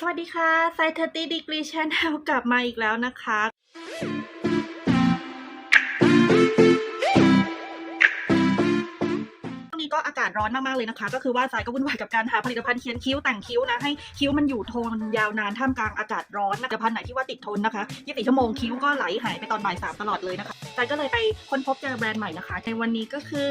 สวัสดีค่ะไซเทอร์ตี้ดีกรีชแนลกลับมาอีกแล้วนะคะวงนี้ก็อากาศร้อนมาก ๆ เลยนะคะ ก็คือว่าสายก็วุ่นวายกับการหาผลิตภัณฑ์เขียนคิ้วแต่งคิ้วนะ ให้คิ้วมันอยู่ทนยาวนานท่ามกลางอากาศร้อนผลิตภัณฑ์ไหนที่ว่าติดทนนะคะ24ชั่วโมงคิ้วก็ไหลหายไปตอนบ่ายสามตลอดเลยนะคะสายก็เลยไปค้นพบเจอแบรนด์ใหม่นะคะ ในวันนี้ก็คือ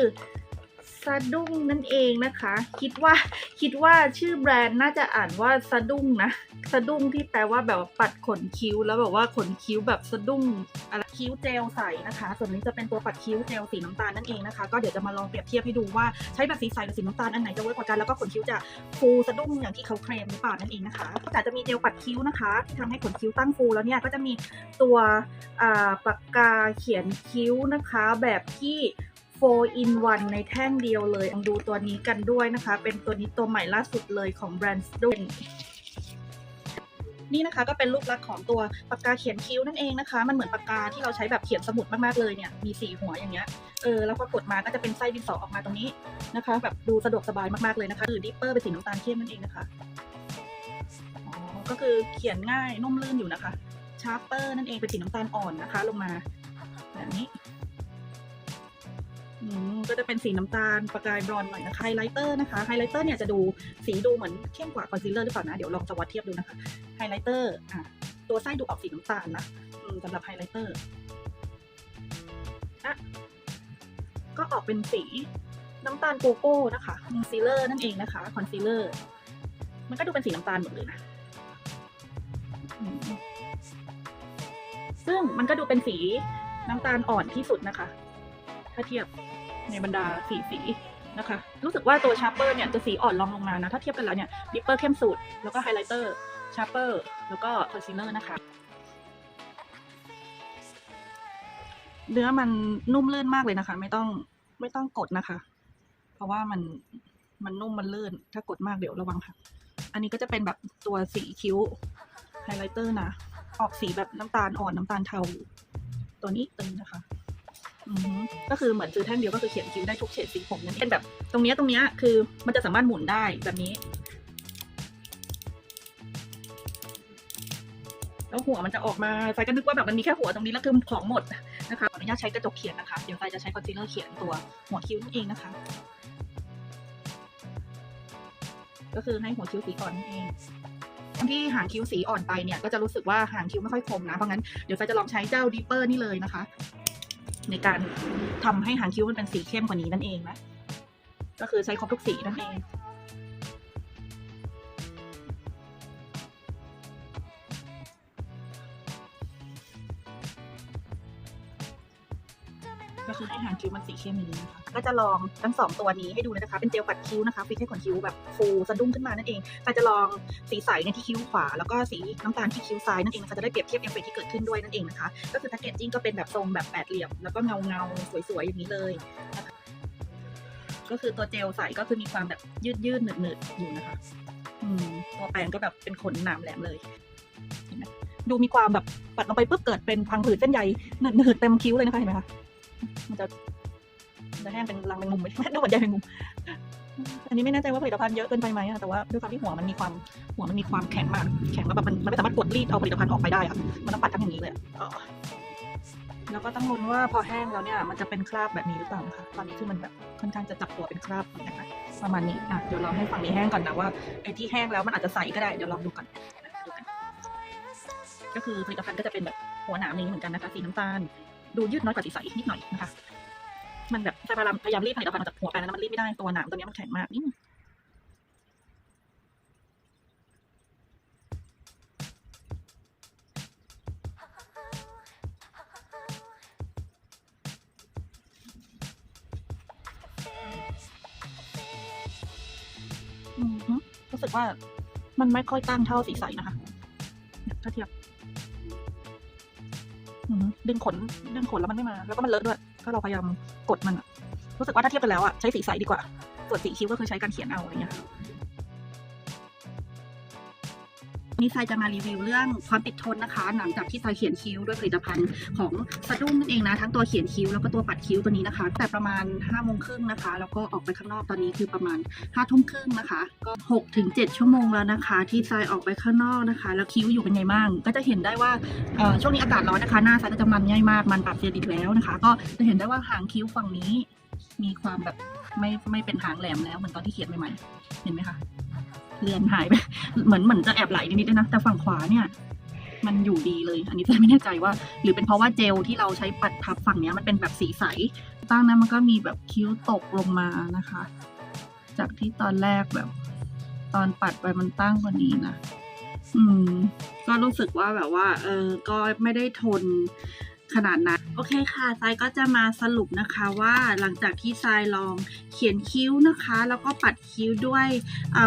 สะดุ้งนั่นเองนะคะ คิดว่าคิดว่าชื่อแบรนด์น่าจะอ่านว่าสะดุ้งนะสะดุ้งที่แปลว่าแบบปัดขนคิ้ว แล้วแบบว่าขนคิ้วแบบสะดุ้งอะไรคิ้วเจลใสนะคะ ส่วนนี้จะเป็นตัวปัดคิ้วเจลสีน้ำตาลนั่นเองนะคะ ก็เดี๋ยวจะมาลองเปรียบเทียบให้ดูว่าใช้แบบสีใสกับสีน้ำตาลอันไหนจะเวิร์กกว่ากันแล้วก็ขนคิ้วจะฟูสะดุ้งอย่างที่เขาเคลมหรือเปล่านั่นเองนะคะแต่จากจะมีเจลปัดคิ้วนะคะที่ทำให้ขนคิ้วตั้งฟูแล้วเนี่ยก็จะมีตัวปากกาเขียนคิ้วนะคะ แบบที่ 4 in 1 ในแท่งเดียวเลยลองดูตัวนี้กันด้วยนะคะ เป็นตัวนี้ตัวใหม่ล่าสุดเลยของแบรนด์สดุนนี่นะคะก็เป็นรูปลักษณ์ของตัวปากกาเขียนคิ้วนั่นเองนะคะ มันเหมือนปากกาที่เราใช้แบบเขียนสมุดมากๆเลยเนี่ยมีสีหัวอย่างเงี้ยเออแล้วพอกดมาก็จะเป็นไส้ดินสอออกมาตรงนี้นะคะ แบบดูสะดวกสบายมากๆเลยนะคะหรือดิปเปอร์เป็นสีน้ำตาลเข้มนั่นเองนะคะอ๋อก็คือเขียนง่ายนุ่มลื่นอยู่นะคะชาร์ปเปอร์นั่นเองเป็นสีน้ำตาลอ่อนนะคะ ลงมาแบบนี้ ก็จะเป็นสีน้ำตาลประกายบรอนหน่อยนะคะไฮไลท์เตอร์นะคะไฮไลท์เตอร์เนี่ยจะดูสีดูเหมือนเข้มกว่าคอนซีลเลอร์หรือเปล่านะเดี๋ยวลองจะวัดเทียบดูนะคะไฮไลท์เตอร์อะตัวไส้ดูออกสีน้ำตาลนะสำหรับไฮไลท์เตอร์อะก็ออกเป็นสีน้ำตาลโกโก้นะคะคอนซีลเลอร์นั่นเองนะคะคอนซีลเลอร์มันก็ดูเป็นสีน้ำตาลหมดเลยนะซึ่งมันก็ดูเป็นสีน้ำตาลอ่อนที่สุดนะคะ ถ้าเทียบ ในบรรดาสีสีนะคะรู้สึกว่าตัวชาร์เปอร์เนี่ยจะสีอ่อนรองลงมานะ ถ้าเทียบกันแล้วเนี่ยดิปเปอร์เข้มสุด แล้วก็ไฮไลท์เตอร์ชาร์เปอร์แล้วก็คอนซีลเลอร์นะคะ เนื้อมันนุ่มลื่นมากเลยนะคะ ไม่ต้องไม่ต้องกดนะคะ เพราะว่ามันมันนุ่มมันลื่น ถ้ากดมากเดี๋ยวระวังค่ะ อันนี้ก็จะเป็นแบบตัวสีคิ้วไฮไลท์เตอร์นะ ออกสีแบบน้ำตาลอ่อนน้ำตาลเทา ตัวนี้ตึงนะคะ ก็คือเหมือนซื้อแท่งเดียวก็คือเขียนคิ้วได้ทุกเฉดสีผมนั่นเป็นแบบ ตรงเนี้ยตรงเนี้ยคือมันจะสามารถหมุนได้แบบนี้ แล้วหัวมันจะออกมาไฟก็นึกว่าแบบมันมีแค่หัวตรงนี้แล้วคือของหมดนะคะอนุญาตใช้กระจกเขียนนะคะเดี๋ยวไฟจะใช้คอนซีลเลอร์เขียนตัวหัวคิ้วนั่นเองนะคะ ก็คือให้หัวคิ้วสีอ่อนนั่นเองคนที่หางคิ้วสีอ่อนไปเนี่ยก็จะรู้สึกว่าหางคิ้วไม่ค่อยคมนะเพราะงั้นเดี๋ยวไฟจะลองใช้เจ้าดิปเปอร์นี่เลยนะคะ ในการทำให้หางคิ้วมันเป็นสีเข้มกว่านี้นั่นเองนะ ก็คือใช้ครบทุกสีนั่นเอง ก็คือให้หางคิ้วมันสีเข้มอย่างนี้นะคะ ก็จะลองทั้งสองตัวนี้ให้ดูนะคะ เป็นเจลปัดคิ้วนะคะฟิตให้ขนคิ้วแบบฟูสะดุ้งขึ้นมานั่นเองแต่จะลองสีใสในที่คิ้วขวา แล้วก็สีน้ำตาลที่คิ้วซ้ายนั่นเองนะคะจะได้เปรียบเทียบเอฟเฟกที่เกิดขึ้นด้วยนั่นเองนะคะ ก็คือแพคเกจจิ้งก็เป็นแบบทรงแบบแปดเหลี่ยม แล้วก็เงาเงาสวยๆอย่างนี้เลยนะคะก็คือตัวเจลใสก็คือมีความแบบยืดยืดหนืดหนืดอยู่นะคะอืมตัวแปรงก็แบบเป็นขนหนามแหลมเลย ดูมีความแบบปัดลงไปปุ๊บเกิดเป็นพังผืดเส้นใยหนืดหนืดเต็มคิ้วเลยนะคะเห็นไหมคะมันจะ จะแห้งเป็นรังเป็นมุมไหมดูเหมือนใยเป็นมุม อันนี้ไม่แน่ใจว่าผลิตภัณฑ์เยอะเกินไปไหมอะแต่ว่าด้วยความที่หัวมันมีความหัวมันมีความแข็งมากแข็งแล้วแบบมันมันไม่สามารถกดรีดเอาผลิตภัณฑ์ออกไปได้อะมันต้องปัดทั้งอย่างนี้เลยอะเออแล้วก็ต้องลุ้นว่าพอแห้งแล้วเนี่ยมันจะเป็นคราบแบบนี้หรือเปล่านะคะตอนนี้คือมันแบบค่อนข้างจะจับตัวเป็นคราบเหมือนกันนะประมาณนี้อะเดี๋ยวเราให้ฝั่งนี้แห้งก่อนนะว่าไอ้ที่แห้งแล้วมันอาจจะใสก็ได้เดี๋ยวลองดูก่อนดูกันก็คือผลิตภัณฑ์ก็จะเป็นแบบหัวหนามนี้เหมือนกันนะคะสีน้ำตาล ดูยืดน้อยกว่าสีใสนิดหน่อยนะคะ มันแบบพยายามพยายามรีดผลิตภัณฑ์ออกจากหัวไปแล้วนมันรีดไม่ได้ตัวหนามตัวนี้มันแข็งมากนี่ฮึรู้สึกว่ามันไม่ค่อยตั้งเท่าสีใสนะคะถ้าเทียบฮึดึงขนดึงขนแล้วมันไม่มา แล้วก็มันเลอะด้วย ก็เราพยายามกดมันอะรู้สึกว่าถ้าเทียบกันแล้วอะใช้สีใสดีกว่าส่วนสีคิ้วก็คือใช้การเขียนเอาอะไรเงี้ย นี่ทรายจะมารีวิวเรื่องความติดทนนะคะ หลังจากที่ทรายเขียนคิ้วด้วยผลิตภัณฑ์ของสะดุ้งนั่นเองนะทั้งตัวเขียนคิ้วแล้วก็ตัวปัดคิ้วตัวนี้นะคะ แต่ประมาณ5้าโมงครึ่งนะคะ แล้วก็ออกไปข้างนอกตอนนี้คือประมาณ5้าทุ่มครึ่งนะคะ ก็6กถึงเชั่วโมงแล้วนะคะ ที่ทรายออกไปข้างนอกนะคะ แล้วคิ้วอยู่เป็นไงบ้างก็จะเห็นได้ว่าช่วงนี้อากาศร้อนนะคะหน้าทรายก็จะมันง่ายมากมันปรับเซียนอีแล้วนะคะ ก็จะเห็นได้ว่าหางคิ้วฝั่งนี้ มีความแบบไม่ไม่เป็นหางแหลมแล้วเหมือนตอนที่เขียนใหม่ๆเห็นไหมคะ เลือนหายไป เหมือนเหมือนจะแอบไหลนิดๆด้วยนะ แต่ฝั่งขวาเนี่ย มันอยู่ดีเลย อันนี้จะไม่แน่ใจว่า หรือเป็นเพราะว่าเจลที่เราใช้ปัดทับฝั่งเนี้ยมันเป็นแบบสีใสตั้งนั้นมันก็มีแบบคิ้วตกลงมานะคะ จากที่ตอนแรกแบบ ตอนปัดไปมันตั้งกว่านี้นะ อืม ก็รู้สึกว่าแบบว่า เออ ก็ไม่ได้ทน ขนาดนั้น โอเคค่ะทรายก็จะมาสรุปนะคะว่าหลังจากที่ทรายลองเขียนคิ้วนะคะ แล้วก็ปัดคิ้วด้วย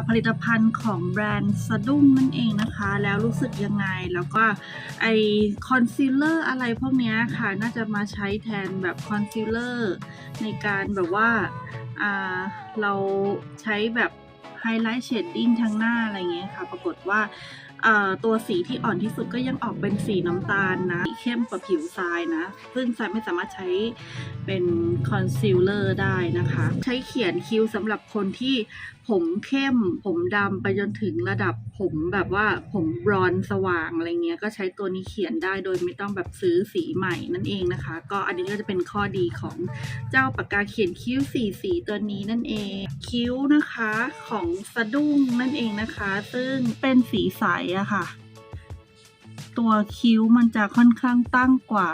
ผลิตภัณฑ์ของแบรนด์สะดุ้งนั่นเองนะคะ แล้วรู้สึกยังไง แล้วก็ไอคอนซีลเลอร์อะไรพวกนี้ค่ะ น่าจะมาใช้แทนแบบคอนซีลเลอร์ในการแบบว่าาเราใช้แบบไฮไลท์เชดดิ้งทั้งหน้าอะไรเงี้ยค่ะ ปรากฏว่า ตัวสีที่อ่อนที่สุดก็ยังออกเป็นสีน้ำตาลนะเข้มกว่าผิวทรายนะ ซึ่งทรายไม่สามารถใช้เป็นคอนซีลเลอร์ได้นะคะ ใช้เขียนคิ้วสำหรับคนที่ผมเข้ม ผมดำไปจนถึงระดับผมแบบว่าผมบรอนสว่างอะไรเงี้ย ก็ใช้ตัวนี้เขียนได้โดยไม่ต้องแบบซื้อสีใหม่นั่นเองนะคะ ก็อันนี้ก็จะเป็นข้อดีของเจ้าปากกาเขียนคิ้วสีสีตัวนี้นั่นเอง คิ้วนะคะของสะดุ้งนั่นเองนะคะ ซึ่งเป็นสีใสอะค่ะ ตัวคิ้วมันจะค่อนข้างตั้งกว่า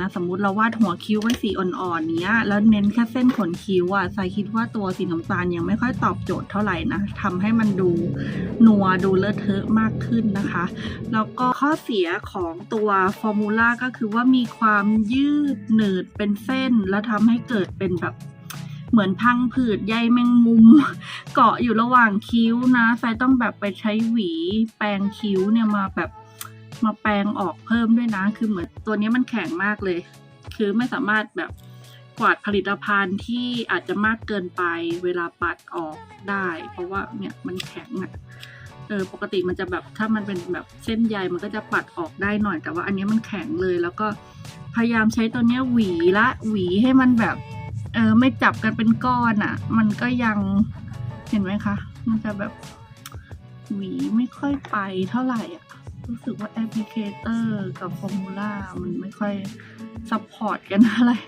นะสมมุติเราวาดหัวคิ้วไว้สีอ่อนๆเนี้ย แล้วเน้นแค่เส้นขนคิ้วอะใส่คิดว่าตัวสีน้ำตาลยังไม่ค่อยตอบโจทย์เท่าไหร่นะทำให้มันดูนัวดูเลอะเทอะมากขึ้นนะคะ แล้วก็ข้อเสียของตัวฟอร์มูล่าก็คือว่ามีความยืดหนืดเป็นเส้น แล้วทำให้เกิดเป็นแบบ เหมือนพังผืดใยแมงมุม เกาะอยู่ระหว่างคิ้วนะไซต้องแบบไปใช้หวีแปรงคิ้วเนี่ยมาแบบมาแปรงออกเพิ่มด้วยนะ คือเหมือนตัวนี้มันแข็งมากเลย คือไม่สามารถแบบกวาดผลิตภัณฑ์ที่อาจจะมากเกินไปเวลาปัดออกได้ เพราะว่าเนี่ยมันแข็งอะเออปกติมันจะแบบถ้ามันเป็นแบบเส้นใยมันก็จะปัดออกได้หน่อยแต่ว่าอันนี้มันแข็งเลยแล้วก็พยายามใช้ตัวเนี้ยหวีละหวีให้มันแบบ เออไม่จับกันเป็นก้อนอะ่ะ มันก็ยังเห็นไหมคะ มันจะแบบหวีไม่ค่อยไปเท่าไหร่อะ่ะ รู้สึกว่าแอปพลิเคเตอร์กับฟอร์มูล่ามันไม่ค่อยซัพพอร์ตกันเท่าไหร่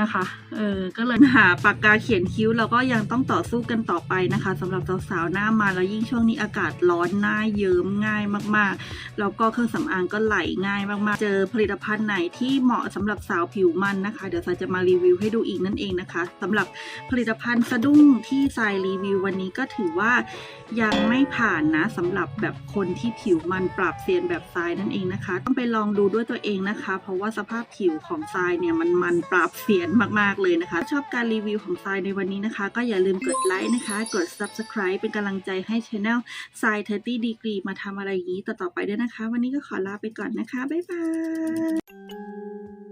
นะคะ เออ ก็เลยหาปากกาเขียนคิ้วแล้วก็ยังต้องต่อสู้กันต่อไปนะคะสำหรับสาวๆหน้ามาแล้วยิ่งช่วงนี้อากาศร้อนหน้าเยิ้มง่ายมากๆ แล้วก็เครื่องสำอางก็ไหลง่ายมากๆ เจอผลิตภัณฑ์ไหนที่เหมาะสำหรับสาวผิวมันนะคะ เดี๋ยวสายจะมารีวิวให้ดูอีกนั่นเองนะคะสำหรับผลิตภัณฑ์สะดุ้งที่สายรีวิววันนี้ก็ถือว่ายังไม่ผ่านนะสำหรับแบบคนที่ผิวมันปรับเซียนแบบทรายนั่นเองนะคะ ต้องไปลองดูด้วยตัวเองนะคะ เพราะว่าสภาพผิวของทรายเนี่ยมันมันปรับเซียนมาก ๆ เลยนะคะ ชอบการรีวิวของทรายในวันนี้นะคะ ก็อย่าลืมกดไลค์นะคะ กด subscribe เป็นกำลังใจให้ช anel ทราย30 degree มาทำอะไรอย่างนี้ต่อ ๆ ไปด้วยนะคะ วันนี้ก็ขอลาไปก่อนนะคะ บ๊ายบาย